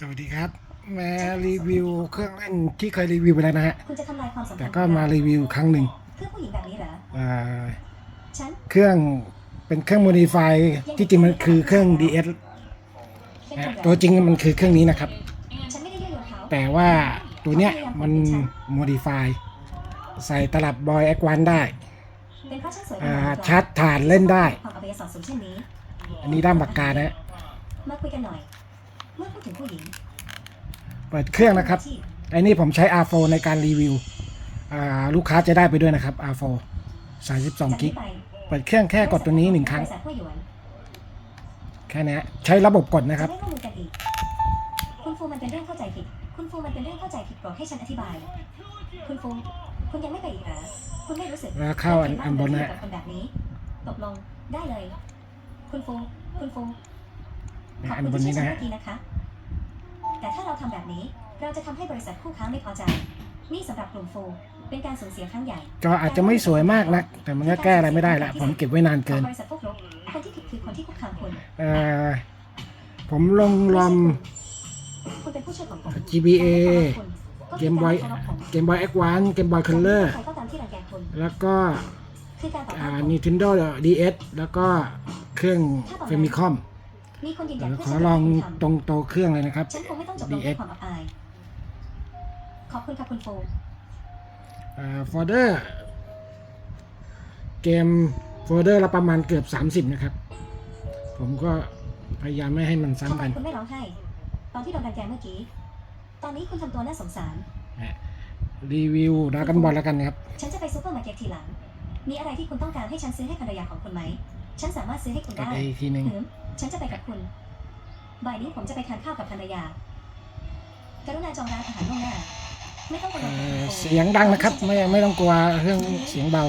สวัสดีครับ มารีวิวเครื่องเล่นที่เคยรีวิวไปแล้วนะฮะ คุณจะทำลายความสัมพันธ์แต่ก็มารีวิวครั้งหนึ่งเพื่อผู้หญิงแบบนี้เหรออ่าฉันเครื่องเป็นเครื่องโมดิฟายที่จริงมันคือเครื่อง DS เป็นนะคนแบบตัวจริงมันคือเครื่องนี้นะครับ ฉันไม่ได้ยั่วยวนเขาแต่ว่าตัวเนี้ยมันโมดิฟายใส่ตลับบอยแอควันได้เป็นเพราะฉันสวยอ่าขนาดนี้ชาร์จถ่านเล่นได้ ความอัปยศสูงเช่นนี้ อันนี้ด้ามปากกานะฮะมาคุยกันหน่อย เมื่อพูดถึงผู้หญิงเปิดเครื่องนะครับที่ไอ้นี่ผมใช้ R4 ในการรีวิวอ่าลูกค้าจะได้ไปด้วยนะครับ R4 32กิกจากนี้ไปเปิดเครื่องแค่กดตัวนี้หนึ่งครั้งบริษัทห้วยหยวนแค่นี้ใช้ระบบกดนะครับจะไม่ร่วมมือกันอีกคุณฟูมันเป็นเรื่องเข้าใจผิด คุณฟูมันเป็นเรื่องเข้าใจผิดโปรดให้ฉันอธิบาย คุณฟูคุณยังไม่ไปอีกเหรอคุณไม่รู้สึกแล้วเข้าอันอันบนนะกับคนแบบนี้ตกลงได้เลย คุณฟูคุณฟู ขอบอันคุณบนที่นี้ช่วยนะฉันฮะเมื่อกี้นะคะ แต่ถ้าเราทำแบบนี้ เราจะทำให้บริษัทคู่ค้าไม่พอใจ นี่สำหรับกลุ่มฟูเป็นการสูญเสียครั้งใหญ่จออาจจะไม่สวยมากนะแต่มันก็แก้อะไรไม่ได้ละผมเก็บไว้นานขอเกิงนบริษัทพวกรบคนที่ผิดคือคนที่คุกคามคุณเอ่อผมลงลอม คุณเป็นผู้ช่วยของผม GBA การเกมบอยเคารพผมเกมบอยแอควันเกมบอยคัลเลอร์ใครก็ตามที่รังแกคุณแล้วก็คือการต่ออ่า ต้านผม Nintendo DS แล้วก็เครื่อง Famicom มีค นยืนยันเดี๋ยวเพื่ขอฉันลองไม่ทำตรงโตเครื่องเลยนะครับ ฉันคงไม่ต้องจบลงด้วยความอับอาย ขอบคุณครับคุณฟูโฟลเดอร์เกมโฟลเดอร์ละประมาณเกือบ 30 นะครับ ผมก็พยายามไม่ให้มันทำซ้ำไมกันคุณไม่ร้องไห้ตอนที่โดนรังแกเมื่อกี้ ตอนนี้คุณทำตัวน่าสงสาร รีวิวดรากันบอลแล้วกันครับ ฉันจะไปซูเปอร์มาร์เก็ตทีหลัง มีอะไรที่คุณต้องการให้ฉันซื้อให้ภรรยาของคุณไหม ฉันสามารถซื้อให้คุณกดได้ไปอีกทีหนึ่งหืม ฉันจะไปกับคุณบ่ายนี้ผมจะไปทานข้าวกับภรรยา กรุณาจองร้านอาหารล่วงหน้า ไม่ต้องกังวเอ่ลอเสียงดังนะครับ ไม่ไม่ต้องกลัวเรื่องเสียงเบา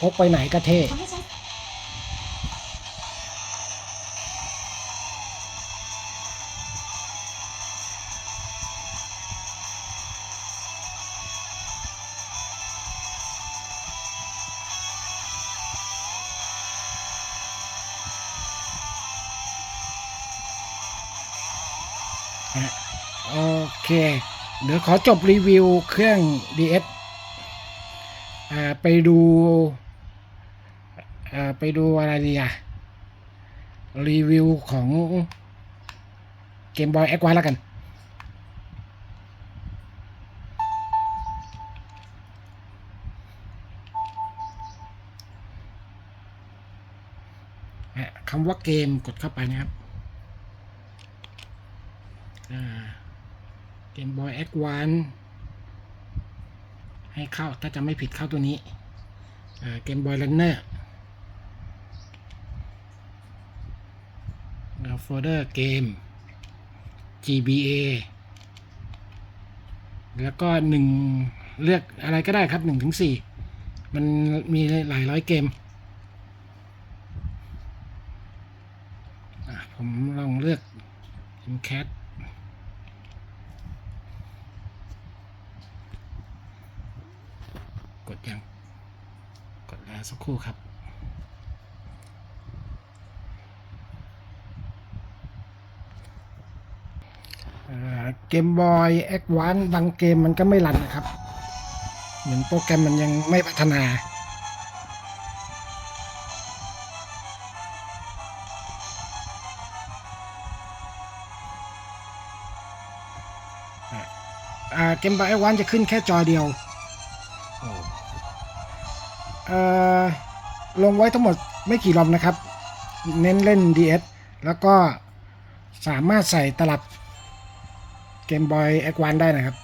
พกไปไหนก็เท่ ทำให้ฉัน โอเคเดี๋ยวขอจบรีวิวเครื่อง DS อ่าไปดูอ่าไปดูอะไรดีอะรีวิวของเกมบอยแอควันแล้วกันอะคำว่าเกมกดเข้าไปนะครับ เกมบอยแอควานให้เข้าถ้าจะไม่ผิดเข้าตัวนี้เกมบอย r ันเนอร์โฟลเดอร์เกม GBA แล้วก็หนึ่งเลือกอะไรก็ได้ครับหนึ่งถึงสี่มันมีหลายร้อยเกม ผมลองเลือก m ดยัง กดแล้วสักครู่ครับ เกมบอยแอควานบางเกมมันก็ไม่รันนะครับ เหมือนโปรแกรมมันยังไม่พัฒนาเกมบอยแอควานจะขึ้นแค่จอเดียว ลงไว้ทั้งหมดไม่กี่รอมนะครับ เน้นเล่น DS แล้วก็สามารถใส่ตลับเกมบอยแอควานได้นะครับ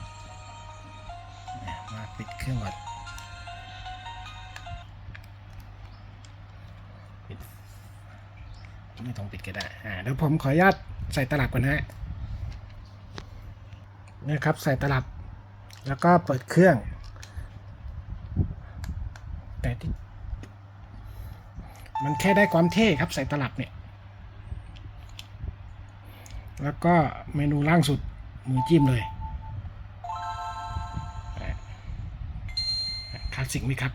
มาปิดเครื่องก่อนปิดไม่ต้องปิดก็ได้ อ่าเดี๋ยวผมขออนุญาตใส่ตลับก่อนนะฮะนี่ครับใส่ตลับ แล้วก็เปิดเครื่อง แต่ที่มันแค่ได้ความเท่ครับใส่ตลับเนี่ย แล้วก็เมนูล่างสุดมือจิ้มเลยคลาสสิกไหมครับ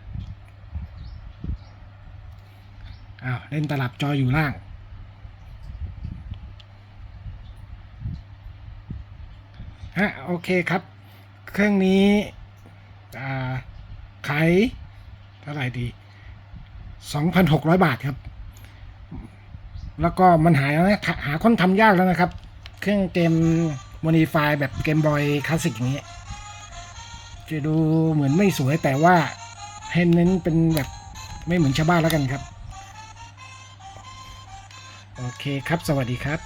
อ้าว เล่นตลับจออยู่ล่าง ฮะ โอเคครับ เครื่องนี้ขาย เท่าไหร่ดี2,600บาทครับ แล้วก็มันหายแล้วนะหาคนทำยากแล้วนะครับ เครื่องเกมโมนิฟายแบบเกมบอยคลาสสิกอย่างนี้จะดูเหมือนไม่สวยแต่ว่าให้เน้นเป็นแบบไม่เหมือนชาวบ้านแล้วกันครับ โอเคครับ สวัสดีครับ